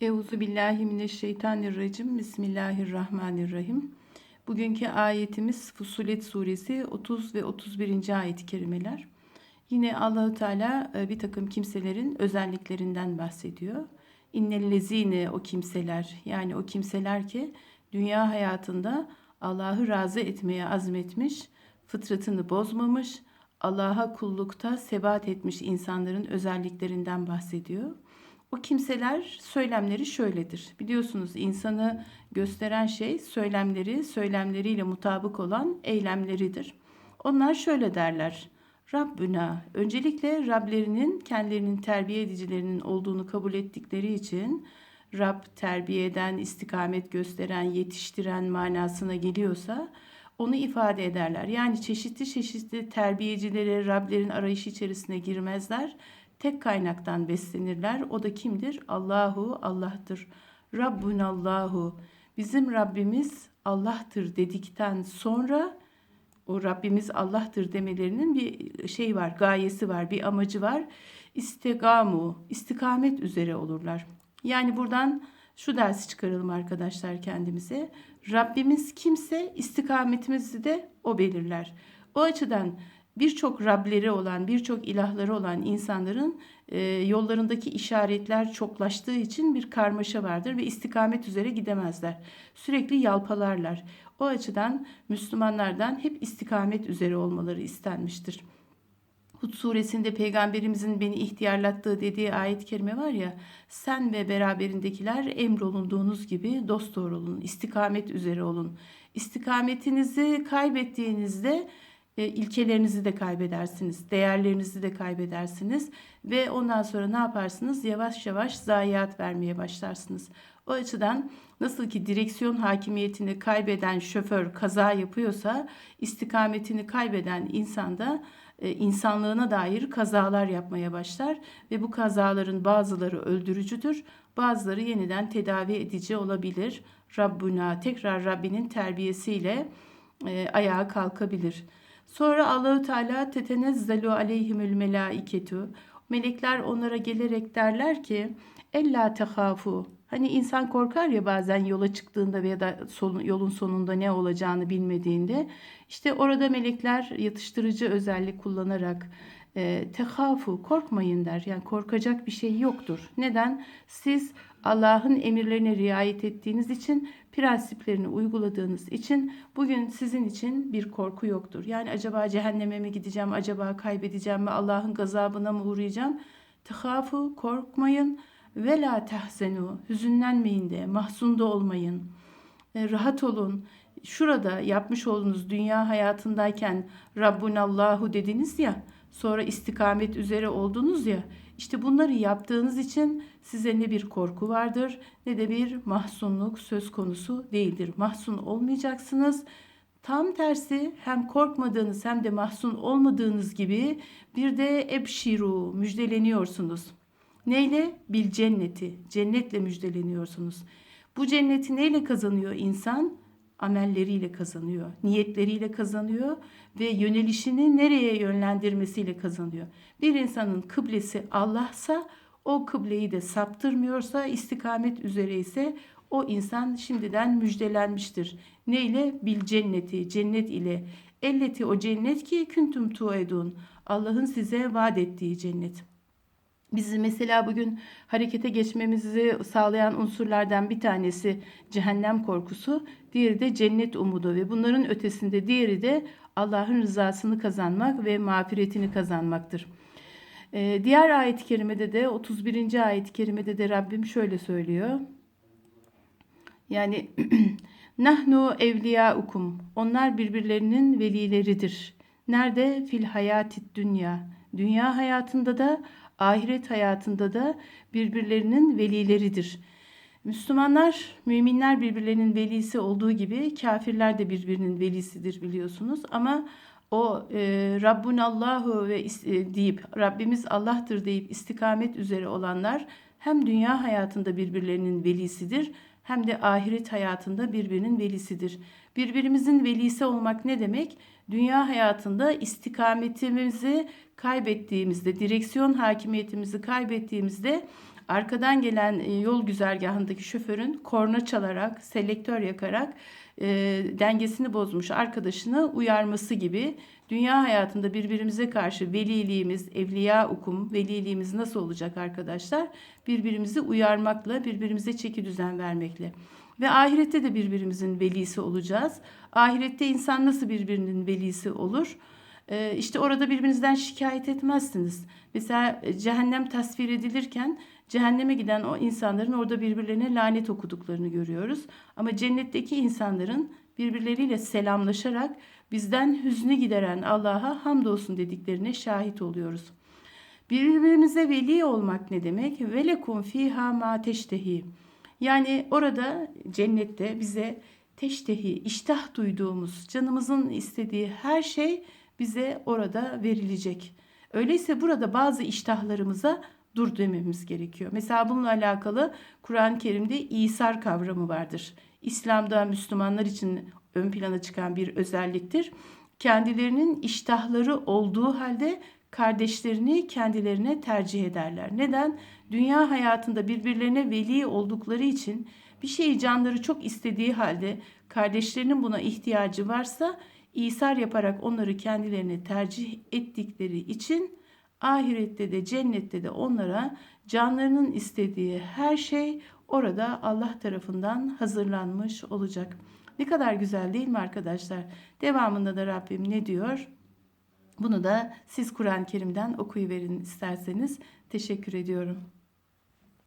Euzu billahi mineşşeytanirracim. Bismillahirrahmanirrahim. Bugünkü ayetimiz Fusulet suresi 30 ve 31. ayet-i kerimeler. Yine Allahu Teala e, bir takım kimselerin özelliklerinden bahsediyor. İnnellezine o kimseler yani o kimseler ki dünya hayatında Allah'ı razı etmeye azmetmiş, fıtratını bozmamış, Allah'a kullukta sebat etmiş insanların özelliklerinden bahsediyor. O kimseler söylemleri şöyledir. Biliyorsunuz insanı gösteren şey söylemleri, söylemleriyle mutabık olan eylemleridir. Onlar şöyle derler. Rabbüna, öncelikle Rablerinin kendilerinin terbiye edicilerinin olduğunu kabul ettikleri için Rab terbiye eden, istikamet gösteren, yetiştiren manasına geliyorsa onu ifade ederler. Yani çeşitli çeşitli terbiyecilere Rablerin arayışı içerisine girmezler tek kaynaktan beslenirler. O da kimdir? Allahu Allah'tır. Rabbunallahu. Bizim Rabbimiz Allah'tır dedikten sonra o Rabbimiz Allah'tır demelerinin bir şey var, gayesi var, bir amacı var. İstigamu, istikamet üzere olurlar. Yani buradan şu dersi çıkaralım arkadaşlar kendimize. Rabbimiz kimse istikametimizi de o belirler. O açıdan birçok Rableri olan, birçok ilahları olan insanların e, yollarındaki işaretler çoklaştığı için bir karmaşa vardır ve istikamet üzere gidemezler. Sürekli yalpalarlar. O açıdan Müslümanlardan hep istikamet üzere olmaları istenmiştir. Hud suresinde peygamberimizin beni ihtiyarlattığı dediği ayet-i kerime var ya sen ve beraberindekiler emrolunduğunuz gibi dost doğru olun, istikamet üzere olun. İstikametinizi kaybettiğinizde ilkelerinizi de kaybedersiniz, değerlerinizi de kaybedersiniz ve ondan sonra ne yaparsınız? Yavaş yavaş zayiat vermeye başlarsınız. O açıdan nasıl ki direksiyon hakimiyetini kaybeden şoför kaza yapıyorsa istikametini kaybeden insan da e, insanlığına dair kazalar yapmaya başlar ve bu kazaların bazıları öldürücüdür, bazıları yeniden tedavi edici olabilir. Rabbuna tekrar Rabbinin terbiyesiyle e, ayağa kalkabilir. Sonra Allahü Teala tetenezzelu aleyhimül melaiketu. Melekler onlara gelerek derler ki ella tehafu. Hani insan korkar ya bazen yola çıktığında veya da yolun sonunda ne olacağını bilmediğinde. İşte orada melekler yatıştırıcı özellik kullanarak e, tehafu korkmayın der. Yani korkacak bir şey yoktur. Neden? Siz Allah'ın emirlerine riayet ettiğiniz için, prensiplerini uyguladığınız için bugün sizin için bir korku yoktur. Yani acaba cehenneme mi gideceğim, acaba kaybedeceğim mi, Allah'ın gazabına mı uğrayacağım? Tehafu, korkmayın ve la tehzenu, hüzünlenmeyin de, mahzun da olmayın. E, rahat olun. Şurada yapmış olduğunuz dünya hayatındayken Rabbunallahu dediniz ya, sonra istikamet üzere oldunuz ya, işte bunları yaptığınız için size ne bir korku vardır ne de bir mahzunluk söz konusu değildir. Mahzun olmayacaksınız. Tam tersi hem korkmadığınız hem de mahzun olmadığınız gibi bir de ebşiru müjdeleniyorsunuz. Neyle? Bil cenneti. Cennetle müjdeleniyorsunuz. Bu cenneti neyle kazanıyor insan? Amelleriyle kazanıyor, niyetleriyle kazanıyor ve yönelişini nereye yönlendirmesiyle kazanıyor. Bir insanın kıblesi Allah'sa o kıbleyi de saptırmıyorsa, istikamet üzere ise o insan şimdiden müjdelenmiştir. Neyle? Bil cenneti, cennet ile. Elleti o cennet ki küntüm tuedun. Allah'ın size vaat ettiği cennet. Bizi mesela bugün harekete geçmemizi sağlayan unsurlardan bir tanesi cehennem korkusu, diğeri de cennet umudu ve bunların ötesinde diğeri de Allah'ın rızasını kazanmak ve mağfiretini kazanmaktır. Ee, diğer ayet-i kerimede de 31. ayet-i kerimede de Rabbim şöyle söylüyor. Yani nahnu evliyaukum. Onlar birbirlerinin velileridir. Nerede? Fil hayatit dünya. Dünya hayatında da ahiret hayatında da birbirlerinin velileridir. Müslümanlar, müminler birbirlerinin velisi olduğu gibi kafirler de birbirinin velisidir biliyorsunuz. Ama o e, Rabbun Allahu ve e, deyip Rabbimiz Allah'tır deyip istikamet üzere olanlar hem dünya hayatında birbirlerinin velisidir hem de ahiret hayatında birbirinin velisidir. Birbirimizin velisi olmak ne demek? Dünya hayatında istikametimizi kaybettiğimizde, direksiyon hakimiyetimizi kaybettiğimizde arkadan gelen e, yol güzergahındaki şoförün korna çalarak, selektör yakarak e, dengesini bozmuş arkadaşını uyarması gibi dünya hayatında birbirimize karşı veliliğimiz, evliya ukum, veliliğimiz nasıl olacak arkadaşlar? Birbirimizi uyarmakla, birbirimize çeki düzen vermekle. Ve ahirette de birbirimizin velisi olacağız. Ahirette insan nasıl birbirinin velisi olur? Ee, işte orada birbirinizden şikayet etmezsiniz. Mesela e, cehennem tasvir edilirken cehenneme giden o insanların orada birbirlerine lanet okuduklarını görüyoruz. Ama cennetteki insanların birbirleriyle selamlaşarak bizden hüznü gideren Allah'a hamdolsun dediklerine şahit oluyoruz. Birbirimize veli olmak ne demek? Velekum fiha ma teştehi. Yani orada cennette bize teştehi, iştah duyduğumuz, canımızın istediği her şey bize orada verilecek. Öyleyse burada bazı iştahlarımıza dur dememiz gerekiyor. Mesela bununla alakalı Kur'an-ı Kerim'de İsar kavramı vardır. İslam'da Müslümanlar için ön plana çıkan bir özelliktir. Kendilerinin iştahları olduğu halde kardeşlerini kendilerine tercih ederler. Neden? Dünya hayatında birbirlerine veli oldukları için bir şeyi canları çok istediği halde kardeşlerinin buna ihtiyacı varsa İsar yaparak onları kendilerine tercih ettikleri için ahirette de cennette de onlara canlarının istediği her şey orada Allah tarafından hazırlanmış olacak. Ne kadar güzel değil mi arkadaşlar? Devamında da Rabbim ne diyor? Bunu da siz Kur'an-ı Kerim'den okuyuverin isterseniz. Teşekkür ediyorum.